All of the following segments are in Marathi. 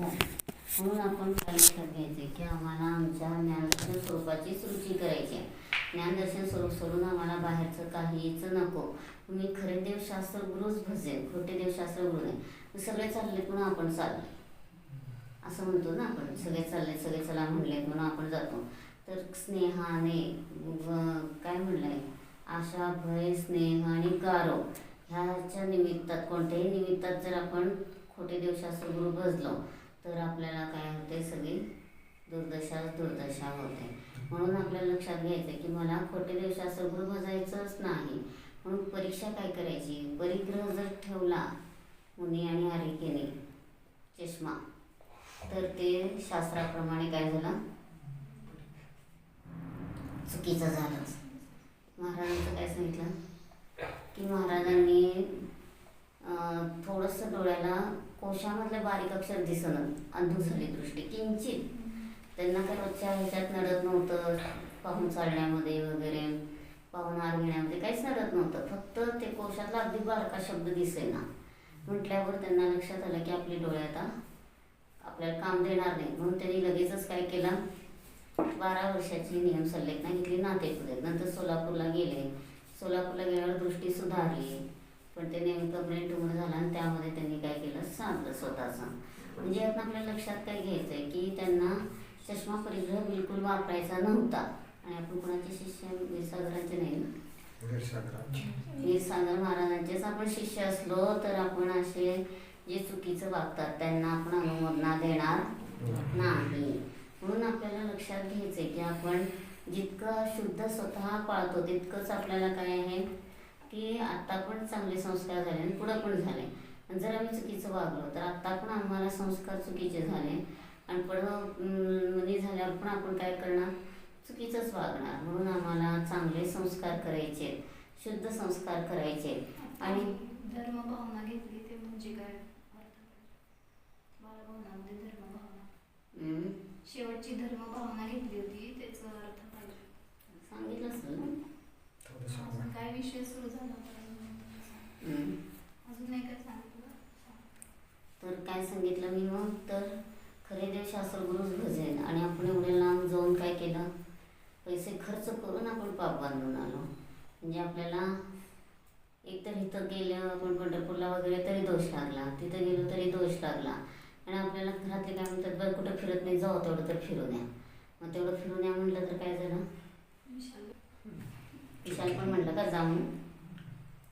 म्हणून आपण काय लक्षात घ्यायचे की आम्हाला आमच्या ज्ञानदर्शन स्वरूपाचीच रुची करायची आहे. ज्ञानदर्शन स्वरूप सोडून आम्हाला बाहेरचं काहीच नको. मी खरे देवशास्त्र गुरुच भजेल खोटे देवशास्त्र गुरु नाही. सगळे चालले म्हणून आपण चाललो. असं म्हणतो ना आपण. सगळे चालले सगळे चला म्हणले म्हणून आपण जातो. तर स्नेहाने काय म्हणलंय? आशा भय स्नेह आणि गारो ह्याच्या निमित्तात कोणत्याही निमित्तात जर आपण खोटे देवशास्त्र गुरु भजलो तर आपल्याला काय होते सगळी दुर्दशा दुर्दशा होते. म्हणून आपल्याला लक्षात घ्यायचं की मला खोटे देवशास्त्र गुरु भजायचंच नाही. म्हणून परीक्षा काय करायची? परिग्रह जर ठेवला मुनी आणि आरिकेने चष्मा तर ते शास्त्राप्रमाणे काय झालं? चुकीचं झालंच महाराजांचं काय सांगितलं? की महाराजांनी थोडंसं डोळ्याला कोशामधलं बारीक अक्षर दिसणं अंधू झाली दृष्टी. किंचित. त्यांना काय रोजच्या ह्याच्यात नडत नव्हतं. पाहून चालण्यामध्ये वगैरे पाहून आरविण्यामध्ये काहीच नडत नव्हतं. फक्त ते कोशातला अगदी बारका शब्द दिसेना. म्हटल्यावर त्यांना लक्षात आलं की आपली डोळे आता आपल्याला काम देणार नाही. म्हणून त्यांनी लगेचच काय केलं? बारा वर्षाची नियम सल्लेखना घेतली नातेपुते नंतर सोलापूरला गेले. सोलापूरला गेल्यावर दृष्टी सुधारली. पण ते नेमकं टुमर झाला आणि त्यामध्ये त्यांनी काय केलं? सांगलं स्वतःचं. म्हणजे यातनं आपल्या लक्षात काय घ्यायचं आहे की त्यांना चष्मा परिग्रह बिलकुल वापरायचा नव्हता. आणि आपण कोणाचे शिष्य? विरसागरांचे नाही ना? क्षीरसागर महाराजांचेच आपण शिष्य असलो तर आपण असे जे चुकीचं वागतात त्यांना आपण अनुमोदना देणार नाही. म्हणून आपल्याला लक्षात घ्यायचंय की आपण जितकं शुद्ध स्वतः पाळतो तितकंच आपल्याला काय आहे? की आत्ता पण चांगले संस्कार झाले आणि पुढं पण झाले. आणि जर आम्ही चुकीचं वागलो तर आत्ता पण आम्हाला संस्कार चुकीचे झाले. आणि पुढं मुली झाल्यावर पण आपण काय करणार? चुकीचंच वागणार. म्हणून आम्हाला चांगले संस्कार करायचे आहेत. शुद्ध संस्कार करायचे आहेत. आणि धर्म भावना घेतली ते म्हणजे काय? धर्म भावना शेवटची धर्म भावना घेतली होती त्याचा अर्थ काय? सांगितलं असेल ना काय विषय सुरू झाला. अजून नाही काय सांगितलं. तर काय सांगितलं मी मग? तर खरे देवशास्त्र गुरुच भजेन. आणि आपण एवढे लांब जाऊन काय केलं? पैसे खर्च करून आपण पाप बांधून आलो. म्हणजे आपल्याला एकतर इथं गेलं आपण पंढरपूरला वगैरे तरी दोष लागला. तिथं गेलो तरी दोष लागला. आणि आपल्याला घरातले काय म्हणतात बरं कुठं फिरत नाही जाऊ तेवढं तर फिरून या मग तेवढं फिरून या म्हटलं तर काय झालं? विशाल पण म्हटलं का जाऊन.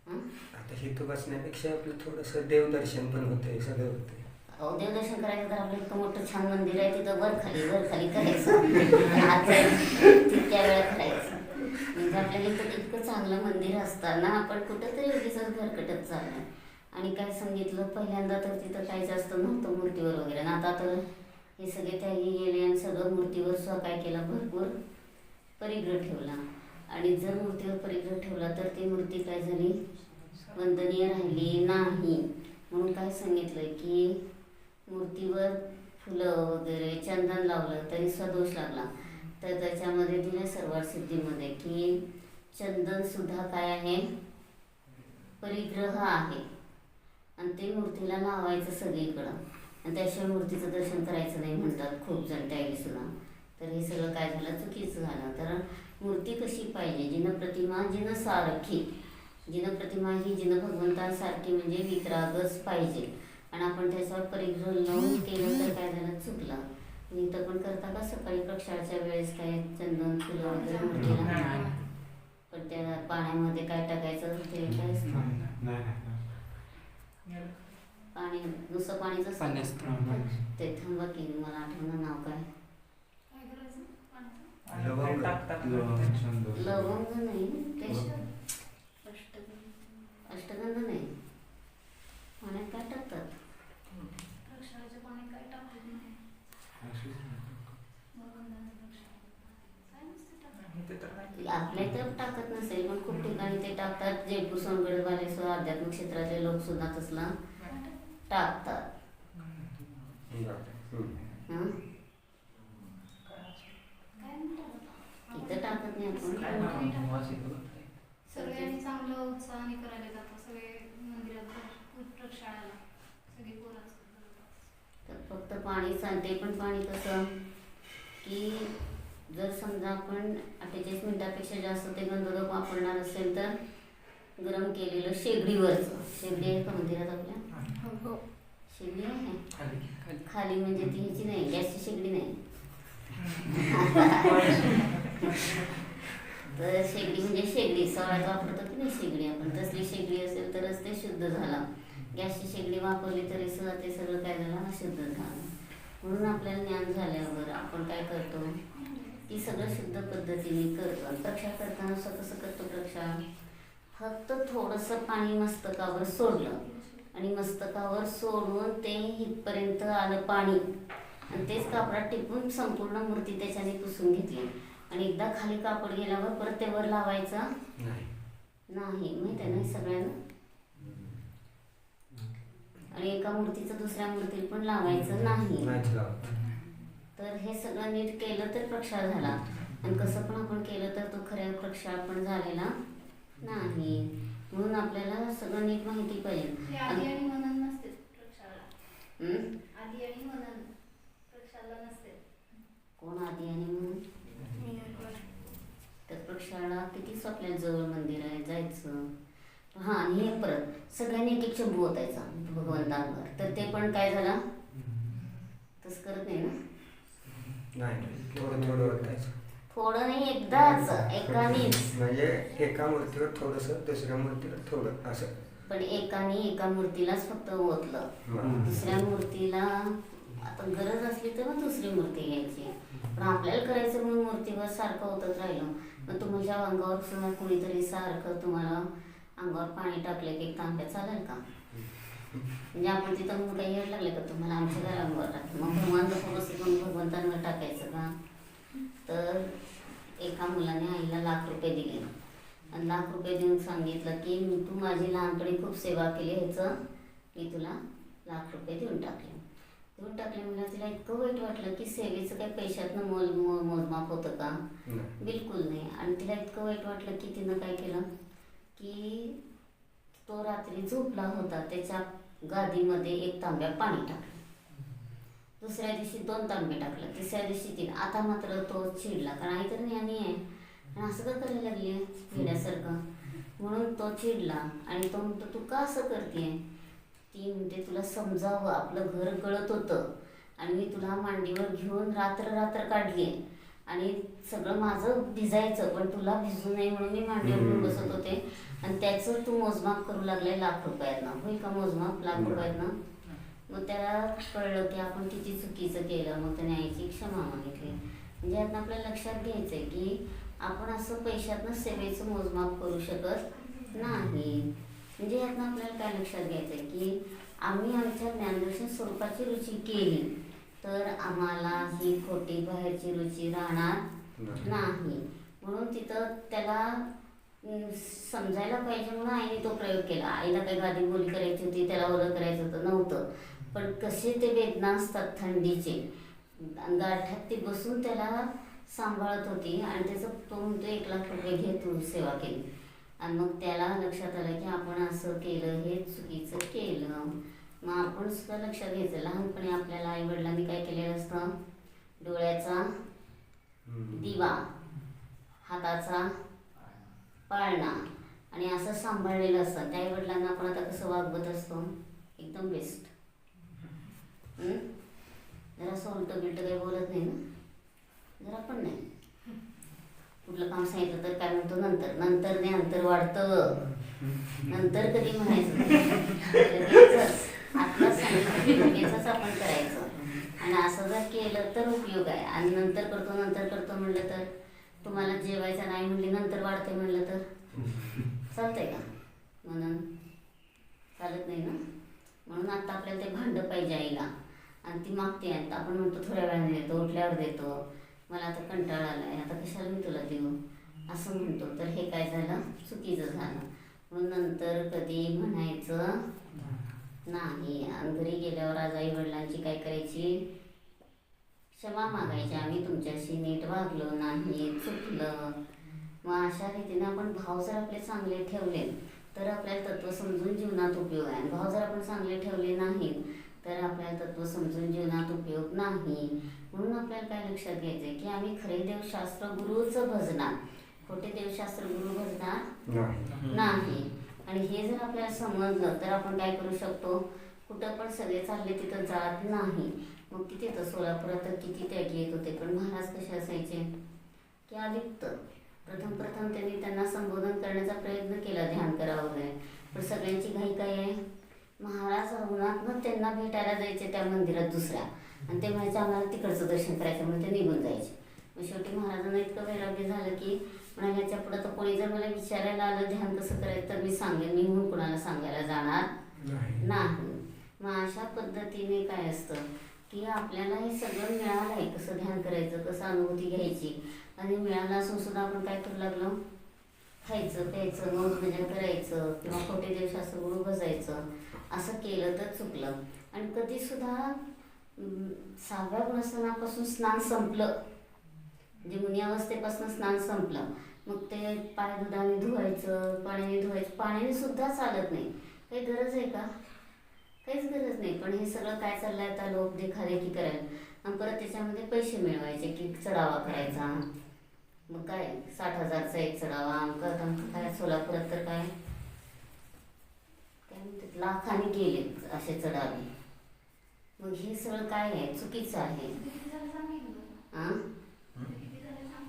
हां? आता तो बसण्यापेक्षा आपलं थोडंसं देवदर्शन पण होतंय सगळं होतंय. अहो देवदर्शन करायचं तर आपलं इतकं मोठं छान मंदिर आहे तिथं वर खाली वर खाली करायचं. आत तितक्या वेळा करायचं. म्हणजे आपल्याला इथं इतकं चांगलं मंदिर असताना आपण कुठंतरी उगीच भरकटत चाललं आणि काय सांगितलं पहिल्यांदा तर तिथं काही जास्त नव्हतं मूर्तीवर वगैरे. आणि आता तर हे सगळे त्याही गेले आणि सगळं मूर्तीवर काय केलं भरपूर परिग्रह ठेवला. आणि जर मूर्तीवर परिग्रह ठेवला तर ती मूर्ती काय झाली? वंदनीय राहिली नाही. म्हणून काय सांगितलं की मूर्तीवर फुलं वगैरे चंदन लावलं तरी सदोष लागला. तर त्याच्यामध्ये दिलं सर्वार सिद्धीमध्ये की चंदन सुद्धा काय आहे? परिग्रह आहे. आणि ते मूर्तीला लावायचं सगळीकडं. आणि त्याशिवाय मूर्तीचं दर्शन करायचं नाही म्हणतात खूप जण त्या सुद्धा. तर हे सगळं काय झालं? चुकीचं झालं. तर मूर्ती कशी पाहिजे? जिनं प्रतिमा जिनं सारखी जिनं प्रतिमा ही जिनं भगवंतांसारखी म्हणजे वितरागच पाहिजे. आणि आपण त्याच्यावर परिग्रह लावून केलं तर काय झालं? चुकलं. मी इथं पण करता का? सकाळी प्रक्षाळच्या वेळेस काय चंदन फुलं वगैरे मूर्तीला पण त्या पाण्यामध्ये काय टाकायचं? ते काय असतं? पाणी नुसतं पाणीच ते थांबा की मला आठवणं नाव काय? लवंग. लवंग नाही. ते अष्टगंध. अष्टगंध नाही. पाण्यात काय टाकतात. आपल्या इथं टाकत नसेल पण खूप ठिकाणी ते टाकतात. जयपूर सोनगड बालेश्वर आध्यात्मिक क्षेत्रातले लोक सुद्धा तसला टाकतात हं? काय नाही टाकत. इथं टाकत नाही आपण. सगळ्यांनी चांगलं उत्साहाने करायला जातात सगळे मंदिरात प्रक्षाळाला सगळी पोरं. असतात तर फक्त पाणी चालते पण पाणी कसं की जर समजा आपण अठ्ठेचाळीस मिनिटापेक्षा जास्त ते गंधोदक वापरणार असेल तर गरम केलेलं शेगडीवरचं. शेगडी आहे का मंदिरात आपल्या? शेगडी आहे? खाली. खाली खाली म्हणजे ती ह्याची नाही गॅसची शेगडी नाही. तर शेगडी म्हणजे शेगडी सवळ्यात वापरतो की नाही शेगडी आपण? तसली शेगडी असेल तरच ते शुद्ध झाला. गॅसची शेगडी वापरली तरी सुद्धा ते सगळं काय झालं अशुद्ध झालं. म्हणून आपल्याला ज्ञान झाल्यावर आपण काय करतो? की सगळं शुद्ध पद्धतीने करतो. आणि करताना सुद्धा कसं करतो प्रक्षा फक्त थोडंसं पाणी मस्तकावर सोडलं. आणि मस्तकावर सोडून ते इथपर्यंत आलं पाणी. आणि तेच कापडात टिपून संपूर्ण मूर्ती त्याच्याने पुसून घेतली. आणि एकदा खाली कापड गेल्यावर परत ते वर लावायचं. नाही. नाही माहिती आहे ना हे सगळ्यांना? आणि एका मूर्तीचं दुसऱ्या मूर्तीला पण लावायचं नाही. तर हे सगळं नीट केलं तर प्रक्षाळ झाला. आणि कसं पण आपण केलं तर तो खऱ्या प्रक्षाळ पण झालेला नाही. म्हणून आपल्याला सगळं नीट माहिती पाहिजे. हे आधी आणि मनन नसते प्रक्षाला हं? आधी आणि मनन प्रक्षाला नसते. कोण आधी आणि म्हणून? तर प्रक्षाळा किती आपल्या जवळ मंदिर आहे जायचं? हां आणि हे परत सगळ्यांनी एक एक चंबू ओतायचा भगवंतांवर. तर ते पण काय झालं? तसं करत नाही ना? नाही थोडं थोडं ओतायचं. थोडं नाही एकदाच एकानीच. म्हणजे एका मूर्तीवर थोडस दुसऱ्या मूर्तीवर थोडं असं. पण एकाने एका मूर्तीलाच फक्त ओतलं. दुसऱ्या मूर्तीला आता गरज असली तर मग दुसरी मूर्ती घ्यायची. पण आपल्याला करायचं म्हणून मूर्तीवर सारखं होतच राहिलं. मग तुमच्या अंगावर सुद्धा कुणीतरी सारखं तुम्हाला अंगावर पाणी टाकलं की एक तांब्या चालेल का? म्हणजे आपण तिथं मग काही यायला लागले का तुम्हाला? आमच्या घरा अंगावर टाकलं. मग भगवंत थोडंसं पण भगवंतांवर टाकायचं का? तर एका मुलाने आईला लाख रुपये दिले. आणि लाख रुपये देऊन सांगितलं की तू माझी लहानपणी खूप सेवा केली ह्याचं मी तुला लाख रुपये देऊन टाकले. देऊन टाकले मला तिला इतकं वाईट वाटलं की सेवेचं काही पैशातनं मोल मो मोजमाप होतं का? नाही. बिलकुल नाही. आणि तिला इतकं वाईट वाटलं की तिनं काय केलं? की तो रात्री झोपला होता त्याच्या गादीमध्ये एक तांब्या पाणी टाकलं. दुसऱ्या दिवशी दोन तांबे टाकलं. तिसऱ्या दिवशी तीन. आता मात्र तो चिडला कारण आई तर ज्ञानी आहे. आणि असं का करायला लागली आहे? म्हणून तो चिडला आणि तो म्हणतो तू का असं करते ती म्हणते तुला समजावं आपलं घर गळत होतं. आणि मी तुला मांडीवर घेऊन रात्र रात्र काढली. आणि सगळं माझं भिजायचं पण तुला भिजू नये म्हणून मी मांडीवर घेऊन बसत होते. आणि त्याचं तू मोजमाप करू लागलाय लाख रुपयातनं होईल का मोजमाप? लाख रुपयातनं मग त्याला कळलं की आपण किती चुकीचं केलं. मग त्याने आईची क्षमा मागितली. म्हणजे यातनं आपल्याला लक्षात घ्यायचं आहे की आपण असं पैशातनं सेवेचं मोजमाप करू शकत नाही. म्हणजे यातनं आपल्याला काय लक्षात घ्यायचं आहे की आम्ही आमच्या ज्ञानदर्शन स्वरूपाची रुची केली तर आम्हाला ही खोटी बाहेरची रुची राहणार नाही. म्हणून तिथं त्याला समजायला पाहिजे म्हणून आईने तो प्रयोग केला. आईला काही गादी बोली करायची होती त्याला ओरं करायचं होतं नव्हतं. पण कसे ते वेदना असतात थंडीचे. गाठ्यात ती बसून त्याला सांभाळत होती आणि त्याचं तो म्हणतो एक लाख रुपये घे तू सेवा केली. आणि मग त्याला लक्षात आलं की आपण असं केलं हे चुकीचं केलं. मग आपण सुद्धा लक्षात घ्यायचं. लहानपणी आपल्याला आई वडिलांनी काय केलेलं असतं? डोळ्याचा. दिवा हाताचा पाळणा आणि असं सांभाळलेलं असतं. त्या वडिलांना आपण आता कसं वागवत असतो? एकदम बेस्ट जरा असं उलटं बिलटं काही बोलत नाही ना? जरा पण नाही. कुठलं काम सांगितलं तर काय म्हणतो? नंतर. नंतर नाही अंतर वाढतं. नंतर कधी म्हणायचं? आत्ताच सांगितलं लगेचच आपण करायचं. आणि असं जर केलं तर उपयोग आहे. आणि नंतर करतो नंतर करतो म्हणलं तर? तुम्हाला जेवायचं नाही म्हणली नंतर वाढते म्हणलं तर? चालतंय का? म्हणून चालत नाही ना? म्हणून आता आपल्याला ते भांडं पाहिजे आईला. आणि ती मागते आता. आपण म्हणतो थोड्या वेळाने देतो उठल्यावर देतो. मला आता कंटाळा आला आहे आता कशाला मी तुला देऊ? असं म्हणतो. तर हे काय झालं? चुकीचं झालं. म्हणून नंतर कधी म्हणायचं नाही घरी गेल्यावर आज आई वडिलांची काय करायची? क्षमा मागायची. आम्ही तुमच्याशी नीट वागलो नाही चुकलं. मग अशा रीतीनं आपण भाव जर आपले चांगले ठेवले तर आपल्याला तत्व समजून जीवनात उपयोग आहे. आणि भाव जर आपण चांगले ठेवले नाहीत तर आपल्याला तत्व समजून जीवनात उपयोग नाही. म्हणून आपल्याला काय लक्षात घ्यायचं आहे की आम्ही खरे देवशास्त्र गुरुचं भजणार खोटे देवशास्त्र गुरु भजणार नाही. आणि हे जर आपल्याला समजलं तर आपण काय करू शकतो? कुठं पण सगळे चालले तिथं जात नाही. मग किती येतं सोलापुरात तर किती त्यागी येत होते पण महाराज कसे असायचे? की अलिप्त प्रथम प्रथम त्यांनी त्यांना संबोधन करण्याचा प्रयत्न केला ध्यान करावं पण सगळ्यांची घाई काय आहे? महाराज रघुनाथनं त्यांना भेटायला जायचे त्या मंदिरात दुसऱ्या. आणि ते म्हणायचे आम्हाला तिकडचं दर्शन करायचं म्हणून ते निघून जायचे. मग शेवटी महाराजांना इतकं वैराग्य झालं की म्हणाले ह्याच्या पुढं तर कोणी जर मला विचारायला आलं ध्यान कसं करायचं तर मी सांगेन. मी म्हणून कोणाला सांगायला जाणार नाही. मग अशा पद्धतीने काय असतं की आपल्याला हे सगळं मिळालं आहे कसं ध्यान करायचं कसं अनुभूती घ्यायची. आणि मिळालं असून सुद्धा आपण काय करू लागलो? खायचं प्यायचं मौज भजन करायचं किंवा खोटे देवशास्त्र गुरु बसायचं. असं केलं तर चुकलं. आणि कधी सुद्धा सहाव्या गुणस्थानापासून स्नान संपलं. म्हणजे मुनी अवस्थेपासून स्नान संपलं. मग ते पाय दुधाने धुवायचं पाण्याने धुवायचं पाण्याने सुद्धा चालत नाही. काही गरज आहे का? काहीच गरज नाही. पण हे सगळं काय चाललं आहे आता लोक देखादेखी करायला? आणि परत त्याच्यामध्ये पैसे मिळवायचे की चढावा करायचा. मग काय? साठ हजारचा एक चढावा. अमकं तमकं काय? सोलापुरात तर काय? लाखाने गेले असे चढावे. मग हे सगळं काय आहे? चुकीचं आहे. किती झालं सांगितलं हां किती झालं तिथं.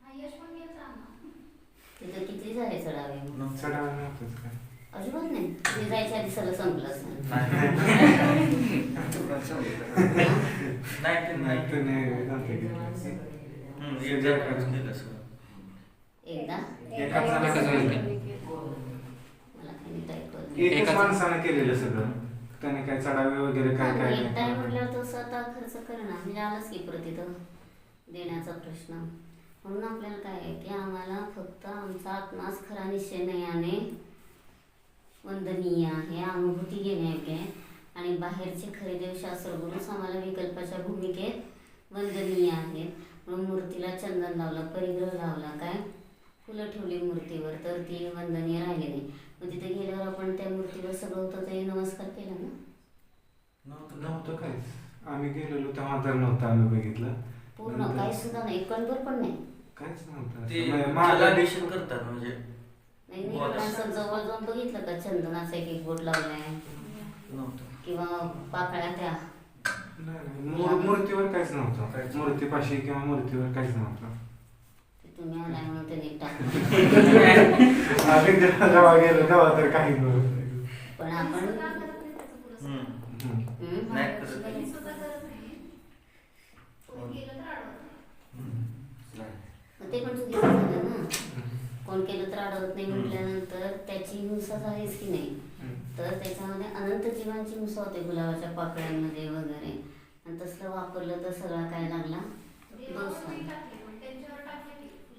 हा किती चढावे? अजिबात नाही. जायच्या आधी सगळं संपलं असं नाही. नाही ते नाही. नाही, तर नाही, नव्हतं गेलं. हम्म, एक जणांनीच केलं सगळं. एकदा एकाच जणाचं मला काही नीट ऐकवलं नाही. एकच एकाच- माणसानं केलेलं सगळं त्याने काय चढावे वगैरे काय काय नाही. म्हटल्यावर तो स्वतः खर्च करणं म्हणजे आलाच की परत इथं देण्याचा प्रश्न. म्हणून आपल्याला काय आहे की आम्हाला फक्त आमचा आत्माच खरा निश्चयनयाने वंदनीय आहे. अनुभूती घेण्यायोग्य आहे. आणि बाहेरचे खरे देवशास्त्र गुरुच आम्हाला विकल्पाच्या भूमिकेत वंदनीय आहेत म्हणून मूर्तीला चंदन लावलं परिग्रह लावला. काय? फुलं ठेवली मूर्तीवर तर ती वंदनीय राहिली नाही. मग तिथे गेल्यावर आपण त्या मूर्तीवर सगळं होतं ते नमस्कार केला ना? नव्हतं. नव्हतं काहीच. आम्ही गेलेलो तेव्हा तर नव्हतं आम्ही बघितलं. पूर्ण नंतर- काही सुद्धा नाही. कणभर पण नाही. काहीच नव्हतं. ते असं म्हणजे करतात म्हणजे नाही जवळ जाऊन बघितलं का चंदनाचा एक एक बोट लावलाय. नव्हतं. किंवा पाकळ्या त्या. नाही, नाही, मूर- मूर्तीवर काहीच नव्हतं. काहीच. मूर्तीपाशी किंवा मूर्तीवर काहीच नव्हतं. ते तुम्ही आलाय म्हणून ते नीट टाकलं. आम्ही जेव्हा जेव्हा गेलो तेव्हा तर काही नव्हतं. पण आपण सुद्धा करत नाही त्याचं पुरस्कार. हम्म. हम्म. हम्म, नाही करत. नाही. मग ते पण चुकीचं झालं ना. कोण केलं तर अडवत नाही म्हटल्यानंतर त्याची हिंसा झालीच की नाही. तर त्याच्यामध्ये अनंत जीवांची हिंसा होते गुलाबाच्या पाकळ्यांमध्ये वगैरे. आणि तसलं वापरलं तर सगळा काय लागला.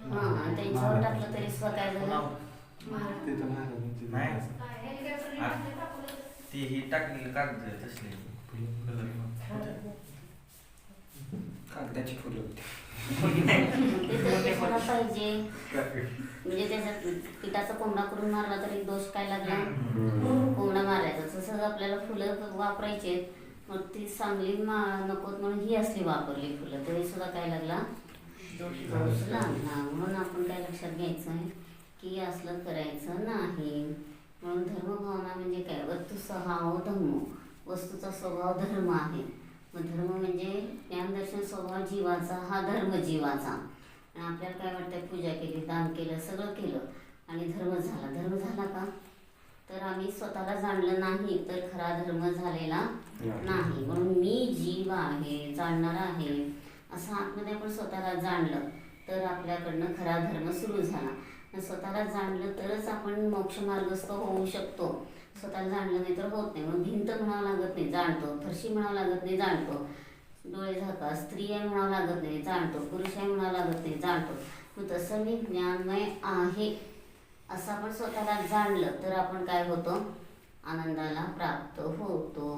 हा आणि त्यांच्यावर टाकलं तरी सुद्धा काय झालं? महाराजांची नाही. ती ही टाकलेली कागद तसले. कागदाची फुलं होती कशाला पाहिजे म्हणजे त्याच्यात पिठाचा कोंबडा करून मारला तरी दोष काय लागला? कोंबडा मारायचा. तसंच आपल्याला फुलं वापरायची. मग ती चांगली मा नकोत म्हणून ही असली वापरली फुलं. तरी सुद्धा काय लागला? दोष लागला. म्हणून आपण काय लक्षात घ्यायचं आहे की असलं करायचं नाही. म्हणून धर्मभावना म्हणजे काय? वस्तू स्वभाव धर्म. वस्तूचा स्वभाव धर्म आहे. मग धर्म म्हणजे ज्ञानदर्शन स्वभाव जीवाचा हा धर्म जीवाचा. आणि आपल्याला काय वाटतं? पूजा केली दान केलं सगळं केलं आणि धर्म झाला. धर्म झाला का? तर आम्ही स्वतःला जाणलं नाही तर खरा धर्म झालेला नाही. म्हणून मी जीव आहे जाणणार आहे असं आतमध्ये आपण स्वतःला जाणलं तर आपल्याकडनं खरा धर्म सुरू झाला. स्वतःला जाणलं तरच आपण मोक्षमार्गस्थ होऊ शकतो. स्वतःला जाणलं नाही तर होत नाही. म्हणून भिंत म्हणावं लागत नाही जाणतो. फरशी म्हणावं लागत नाही जाणतो. डोळे झाका स्त्री आहे म्हणावं लागत नाही जाणतो. पुरुष आहे म्हणावं लागत नाही जाणतो. मग तसं मी ज्ञानमय आहे असं आपण स्वतःला जाणलं तर आपण काय होतो? आनंदाला प्राप्त होतो.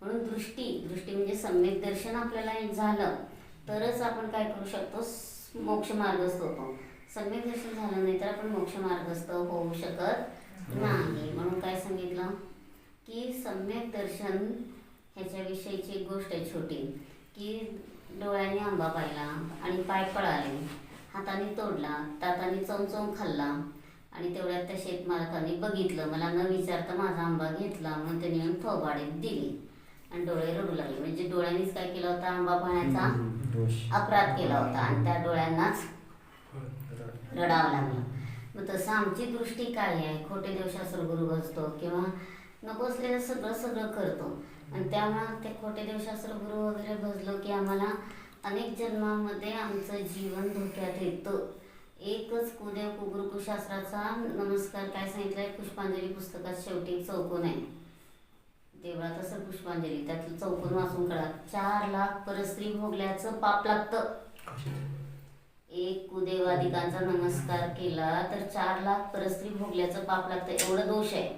म्हणून दृष्टी दृष्टी म्हणजे सम्यक दर्शन आपल्याला झालं तरच आपण काय करू शकतो? मोक्ष मार्गस्थ होतो. सम्यक दर्शन झालं नाही तर आपण मोक्ष मार्गस्थ होऊ शकत नाही. म्हणून काय सांगितलं? की सम्यक दर्शन ह्याच्याविषयीची एक गोष्ट आहे छोटी. की डोळ्याने आंबा पाहिला आणि पाय पळाले. हाताने तोडला दाताने चमचम खाल्ला आणि तेवढ्यात त्या शेतमालकाने बघितलं. मला न विचारता माझा आंबा घेतला म्हणून त्यांनी येऊन थोबाडीत दिली आणि डोळे रडू लागले. म्हणजे डोळ्यांनीच काय केला होता? आंबा पाहण्याचा अपराध केला होता आणि त्या डोळ्यांनाच रडावं लागलं. मग तसं आमची दृष्टी काय आहे? खोटे देवशास्त्र गुरु असतो किंवा नको असलेलं सगळं सगळं करतो. आणि त्यामुळं ते खोटे देवशास्त्र गुरु वगैरे भजलो की आम्हाला अनेक जन्मामध्ये आमचं जीवन धोक्यात येतं. एकच कुदेव कुगुरु कुशास्त्राचा नमस्कार काय सांगितलंय? पुष्पांजली पुस्तकात शेवटी चौकोन आहे. देवळात असं पुष्पांजली त्यातलं चौकोन वाचून कळा. चार लाख परस्त्री भोगल्याचं पाप लागतं. एक कुदेवादिकांचा नमस्कार केला तर चार लाख परस्त्री भोगल्याचं पाप लागतं एवढं दोष आहे.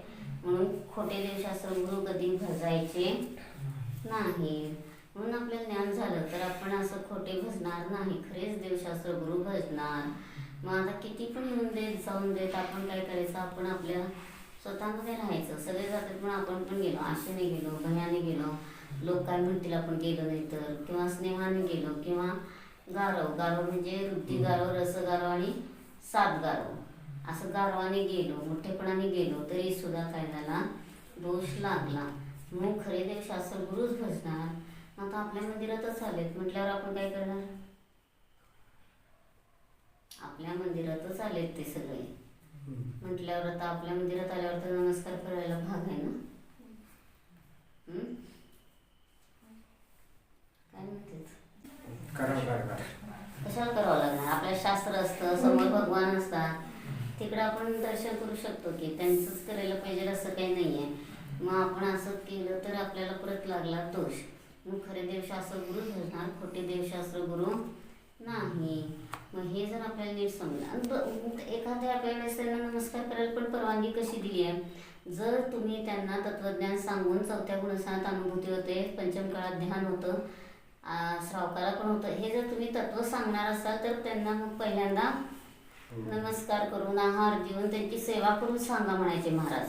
म्हणून खोटे देवशास्त्र गुरु कधी भजायचे नाही. म्हणून आपल्याला ज्ञान झालं तर आपण असं खोटे भजणार नाही. खरेच देवशास्त्र गुरु भजणार. मग आता किती पण येऊन देत जाऊन देत आपण काय करायचं? आपण आपल्या स्वतःमध्ये राहायचं. सगळे जातात पण आपण पण गेलो. आशेने गेलो भयाने गेलो. लोक काय म्हणतील आपण गेलो नाही तर किंवा स्नेहाने गेलो किंवा गारव गारव म्हणजे वृत्ती गारव रस गारव आणि सात गारव. असं गारवाने गेलो मोठेपणाने गेलो तरी सुद्धा काय झाला दोष लागला. मग खरे देव शास्त्र गुरुच भजणार आता आपल्या मंदिरातच आलेत म्हटल्यावर आपण काय करणार? आपल्या मंदिरातच आलेत ते सगळे. म्हटल्यावर आता आपल्या मंदिरात आल्यावर तर नमस्कार करायला भाग आहे ना? काय म्हणतेस? करावं लागणार कशाला करावं लागणार. आपल्या शास्त्र असतं समोर भगवान असतात. तिकडं आपण दर्शन करू शकतो की त्यांचंच करायला पाहिजे असं काही नाही आहे मग आपण असं केलं तर आपल्याला परत लागला दोष. मग खरे देवशास्त्र गुरु धरणार खोटे देवशास्त्र गुरु नाही. मग हे जर आपल्याला नीट समजलं. आणि एखाद्या वेळेस त्यांना नमस्कार करायला पण परवानगी कशी दिली आहे? जर तुम्ही त्यांना तत्वज्ञान सांगून चौथ्या गुणस्थानात अनुभूती होते पंचम काळात ध्यान होतं श्रावकाला पण होतं. हे जर तुम्ही तत्व सांगणार असाल तर त्यांना मग पहिल्यांदा नमस्कार करून आहार देऊन त्यांची सेवा करून सांगा म्हणायचे महाराज.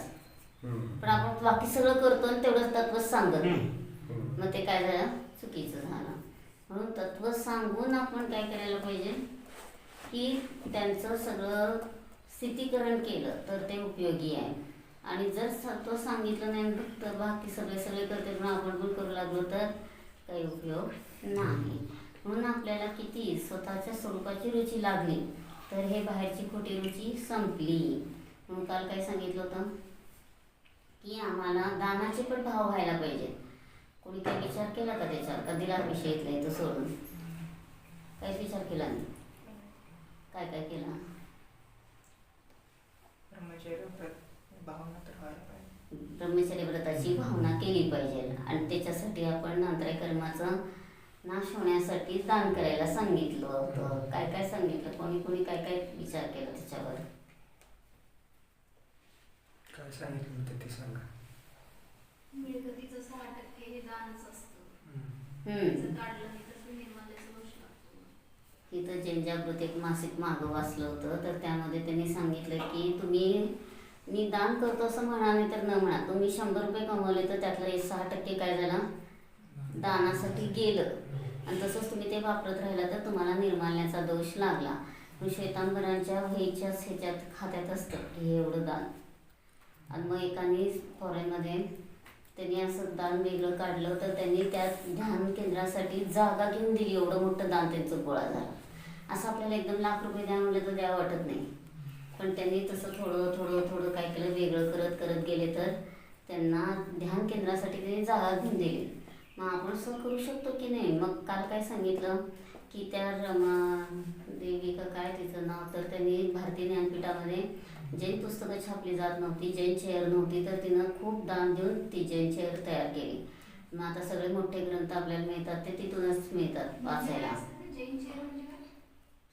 पण आपण बाकी सगळं करतो आणि तेवढंच तत्व सांगत मग ते काय झालं? चुकीचं झालं. म्हणून तत्व सांगून आपण काय करायला पाहिजे? की त्यांचं सगळं स्थितीकरण केलं तर ते उपयोगी आहे. आणि जर तत्व सांगितलं नाही फक्त बाकी सगळे सगळे करते पण आपण पण करू लागलो तर काही उपयोग नाही. म्हणून आपल्याला किती? स्वतःच्या स्वरूपाची रुची लागली. तर हे बाहेरची खोटी रुची संपली. म्हणून काल काय सांगितलं होतं? की आम्हाला दानाचे पण भाव व्हायला पाहिजे. कोणी काही विचार केला का त्याच्यावर? का दिला विषय इथला इथं सोडून? काहीच विचार केला नाही. काय काय केला? ब्रह्मचर्य व्रताची भावना केली पाहिजे. आणि त्याच्यासाठी आपण अंतराय कर्माचा नाश होण्यासाठी दान करायला सांगितलं होतं. काय काय सांगितलं? कोणी कोणी काय काय विचार केला त्याच्यावर? काय सांगितलं होतं ते सांगा. मिळकतीचं सहा टक्के हे दानच असतं. हम्म. जर काढलं नाही तर निर्माल्याचा दोष लागतो इथं जनजागृती एक मासिक मागं वाचलं होतं. तर त्यामध्ये त्यांनी सांगितलं की तुम्ही मी दान करतो असं म्हणा नाही तर न म्हणा. तुम्ही शंभर रुपये कमवले तर त्यातलं एक सहा टक्के काय झालं? दानासाठी गेलं. आणि तसंच तुम्ही ते वापरत राहिला तर तुम्हाला निर्माल्याचा दोष लागला. पण श्वेतांबरांच्या ह्याच्याच ह्याच्यात खात्यात असतं की हे एवढं दान. आणि मग एकाने फॉरेनमध्ये त्यांनी असं दान वेगळं काढलं तर त्यांनी त्या ध्यान केंद्रासाठी जागा घेऊन दिली. एवढं मोठं दान त्यांचं गोळा झाला. असं आपल्याला एकदम लाख रुपये द्या म्हणलं तर द्या वाटत नाही. पण त्यांनी तसं थोडं थोडं थोडं काय केलं वेगळं करत करत गेले तर त्यांना ध्यान केंद्रासाठी त्यांनी जागा घेऊन दिली. मग आपण असं करू शकतो की नाही? मग काल काय सांगितलं की त्या रमा देवी का काय तिचं नाव तर त्यांनी भारतीय ज्ञानपीठामध्ये जैन पुस्तकं छापली जात नव्हती जैन चेअर नव्हती तर तिनं खूप दान देऊन ती जैन चेअर तयार केली. मग आता सगळे मोठे ग्रंथ आपल्याला मिळतात ते तिथूनच मिळतात वाचायला. म्हणजे?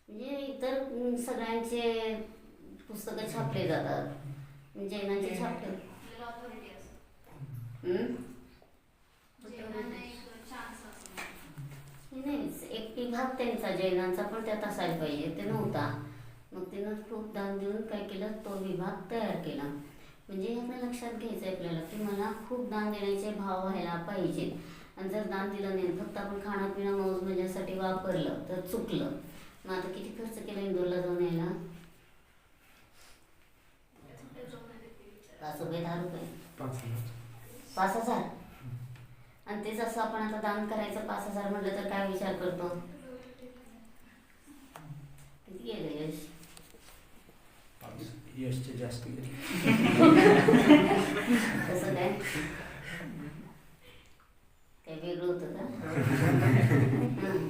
म्हणजे इतर सगळ्यांचे पुस्तकं छापले जातात. जैनांचे छापले. हं? चान्स असतो. नाही एक विभाग त्यांचा जैनांचा पण त्यात असायला पाहिजे. ते नव्हता. मग तिनं खूप दान देऊन काय केलं? तो विभाग तयार केला. म्हणजे यातनं लक्षात घ्यायचं आहे आपल्याला की मला खूप दान देण्याचे भाव व्हायला पाहिजे. आणि जर दान दिलं नाही फक्त आपण खाणं पिणं मौज मजासाठी वापरलं तर चुकलं. मग आता किती खर्च केला इंदोरला जाऊन यायला? पाच रुपये दहा रुपये पाच हजार. पाच हजार? आणि तेच असं आपण आता दान करायचं पाच हजार म्हटलं तर काय विचार करतो? किती गेलं यश? यशचे जास्त गेले. कसं काय? काय वेगळं होतं का? हं.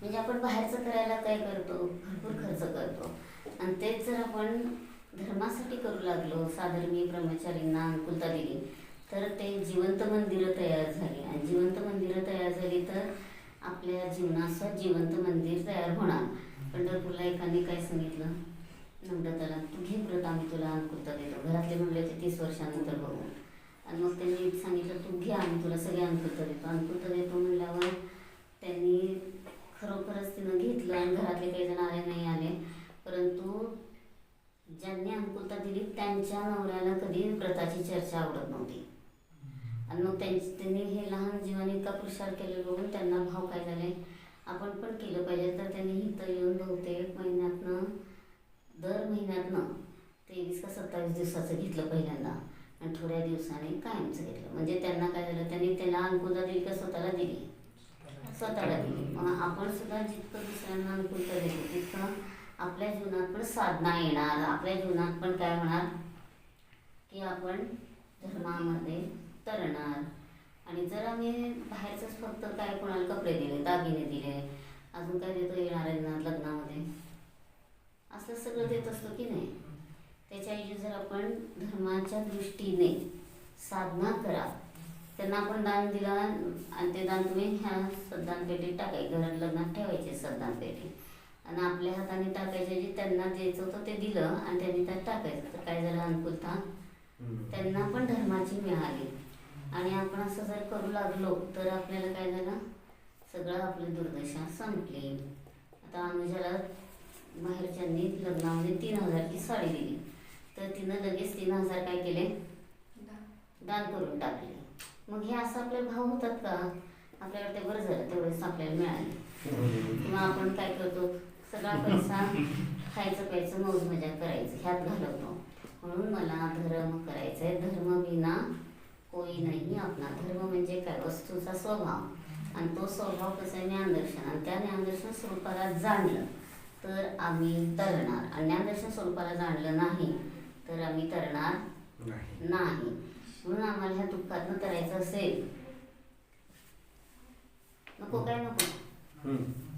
म्हणजे आपण बाहेरचं करायला काय करतो? भरपूर खर्च करतो. आणि तेच जर आपण धर्मासाठी करू लागलो साधर्मी ब्रह्मचारींना अनुकूलता दिली तर ते जिवंत मंदिरं तयार झाली. आणि जिवंत मंदिरं तयार झाली तर आपल्या जीवनाचं जिवंत मंदिर तयार होणार. पंढरपूरला एकाने काय सांगितलं? नम्रताला तू घे व्रत आम्ही तुला अनुकूलता देतो. घरातले म्हणले होते तीस वर्षानंतर बघू. आणि मग त्यांनी सांगितलं तू घे आम्ही तुला सगळे अनुकूलता देतो. अनुकूलता देतो म्हणल्यावर त्यांनी खरोखरच तिनं घेतलं आणि घरातले काही जण आले नाही आले. परंतु ज्यांनी अनुकूलता दिली त्यांच्या नवऱ्याला कधी व्रताची चर्चा आवडत नव्हती. आणि मग त्यांनी हे लहान जीवाने इतका पुरुषार केले बघून त्यांना भाव काय झाले? आपण पण केलं पाहिजे. तर त्यांनी इथं येऊन बहुतेक महिन्यातनं दर महिन्यातनं तेवीस का सत्तावीस दिवसाचं घेतलं पहिल्यांदा. आणि थोड्या दिवसाने कायमचं घेतलं. म्हणजे त्यांना काय झालं? त्यांनी त्याला अनुकूलता दिली का स्वतःला दिली? स्वतःला दिली. मग आपण सुद्धा जितकं दुसऱ्यांना अनुकूलता दिली तितकं आपल्या जीवनात पण साधना येणार. आपल्या जीवनात पण काय होणार? की आपण धर्मामध्ये तरणार. आणि जर आम्ही बाहेरचंच फक्त काय कोणाला कपडे दिले दागिने दिले अजून काय देतो येणार लग्नामध्ये? असं सगळं देत असतो की नाही? त्याच्याऐवजी जर आपण धर्माच्या दृष्टीने साधना करा त्यांना आपण दान दिला आणि ते दान तुम्ही ह्या सद्दान पेटीत टाकाय घरात लग्नात ठेवायचे सद्दान आणि आपल्या हाताने टाकायचे जे त्यांना द्यायचं होतं ते दिलं आणि त्यांनी त्यात टाकायचं. तर काय झालं अनुकूलता? त्यांना पण धर्माची मिळाली. आणि आपण असं जर करू लागलो तर आपल्याला काय झालं? सगळं आपली दुर्दशा संपली. आता अनुजाला बाहेरच्यांनी लग्नामध्ये तीन हजारची साडी दिली. तर तिनं लगेच तीन हजार काय केले? दान करून टाकले. मग हे असं आपले भाव होतात का? आपल्याला ते बरं झालं तेवढेच आपल्याला मिळाले. किंवा आपण काय करतो? सगळा पैसा खायचं प्यायचं मौज मजा करायचं ह्यात घालवतो. म्हणून मला धर्म करायचा आहे धर्म विना कोई नाही. आपला धर्म म्हणजे काय? वस्तूचा स्वभाव. आणि तो स्वभाव कसा आहे? ज्ञानदर्शन. आणि त्या ज्ञानदर्शन स्वरूपाला जाणलं तर आम्ही तरणार. आणि ज्ञानदर्शन स्वरूपाला जाणलं नाही तर आम्ही तरणार नाही. म्हणून आम्हाला ह्या दुःखातनं करायचं असेल. नको काय नको.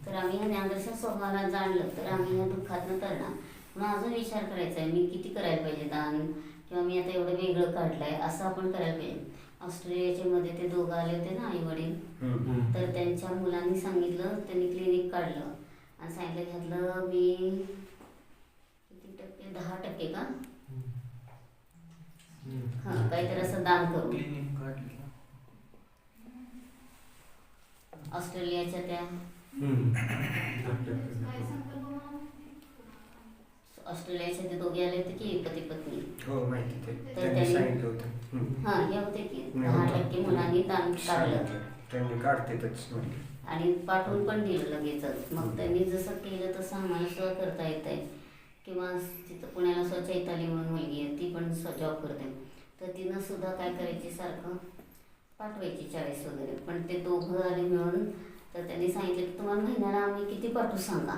तर आम्ही ह्या ज्ञानदर्शन स्वभावाला जाणलं तर आम्ही ह्या दुःखातनं करणार. म्हणून अजून विचार करायचा आहे मी किती करायला पाहिजे दान किंवा मी आता एवढं वेगळं काढलंय असं आपण करायला पाहिजे. ऑस्ट्रेलियाच्या मध्ये ते दोघं आले होते ना आई वडील. तर त्यांच्या मुलांनी सांगितलं त्यांनी क्लिनिक काढलं. आणि सांगितलं घातलं मी किती टक्के? दहा टक्के का? हां काहीतरी असं दान करू ऑस्ट्रेलियाच्या त्या ऑस्ट्रेलियाचे ते दोघे आले होते की पती पत्नी. हो माहिती ते. तर त्यांनी. हां हे होते की दहा. टक्के मुलांनी दान काढलं. त्यांनी काढतेच आणि पाठवून पण दिलं लगेचच. मग त्यांनी जसं केलं तसं आम्हाला सुद्धा करता येत आहे. किंवा तिथं पुण्याला स्व चैताली म्हणून मुलगी आहे ती पण जॉब करते. तर तिनं सुद्धा काय करायची सारखं पाठवायची चाळीस वगैरे. पण ते दोघं आले मिळून तर त्यांनी सांगितलं की तुम्हाला महिन्याला आम्ही किती पाठवू सांगा.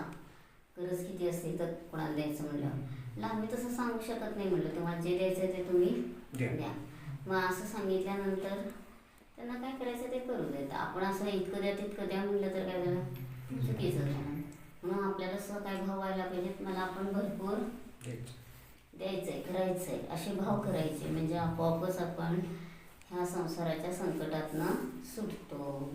गरज किती असते तर कोणाला द्यायचं म्हणलं. म्हणलं आम्ही तसं सांगू शकत नाही म्हणलं. तुम्हाला जे द्यायचं आहे ते तुम्ही द्या. मग असं सांगितल्यानंतर त्यांना काय करायचं ते करू देत. आपण असं इतकं द्या तितकं द्या म्हणलं तर काय झालं? चुकीचं झालं. म्हणून आपल्याला सुद्धा काय भाव व्हायला पाहिजेत. मला आपण भरपूर द्यायचं. द्यायचंय करायचंय. असे भाव करायचे. म्हणजे आपोआपच आपण ह्या संसाराच्या संकटातनं सुटतो.